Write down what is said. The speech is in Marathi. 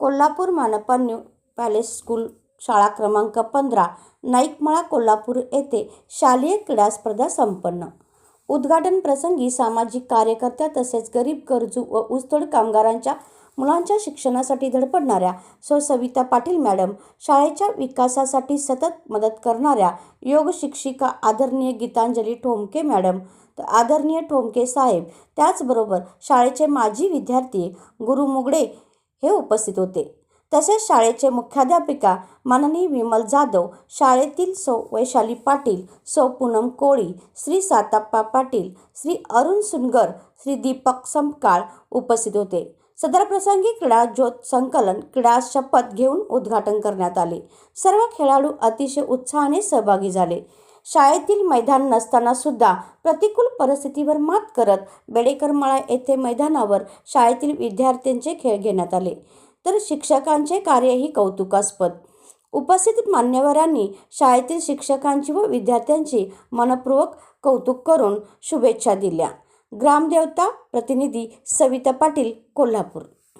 कोल्हापूर मानपा न्यू पॅलेस स्कूल शाळा क्रमांक पंधरा नाईकमळा कोल्हापूर येथे शालेय क्रीडा स्पर्धा संपन्न. उद्घाटन प्रसंगी सामाजिक कार्यकर्त्या तसेच गरीब गरजू व ऊसतोड कामगारांच्या मुलांच्या शिक्षणासाठी धडपडणाऱ्या सौ सविता पाटील मॅडम शाळेच्या विकासासाठी सतत मदत करणाऱ्या योग शिक्षिका आदरणीय गीतांजली ठोंबके मॅडम तर आदरणीय ठोंबके साहेब त्याचबरोबर शाळेचे माजी विद्यार्थी गुरु मुगडे हे उपस्थित होते. तसेच शाळेचे मुख्याध्यापिका माननीय विमल जाधव शाळेतील सौ वैशाली पाटील सौ पूनम कोळी श्री साताप्पा पाटील श्री अरुण सुनगर श्री दीपक समकाळ उपस्थित होते. सदर प्रसंगी क्रीडा ज्योत संकलन क्रीडा शपथ घेऊन उद्घाटन करण्यात आले. सर्व खेळाडू अतिशय उत्साहाने सहभागी झाले. शाळेतील मैदान नसताना सुद्धा प्रतिकूल परिस्थितीवर मात करत बेडेकरमाळा येथे मैदानावर शाळेतील विद्यार्थ्यांचे खेळ घेण्यात आले. तर शिक्षकांचे कार्यही कौतुकास्पद. उपस्थित मान्यवरांनी शाळेतील शिक्षकांची व विद्यार्थ्यांची मनपूर्वक कौतुक करून शुभेच्छा दिल्या. ग्रामदेवता प्रतिनिधी सविता पाटील कोल्हापूर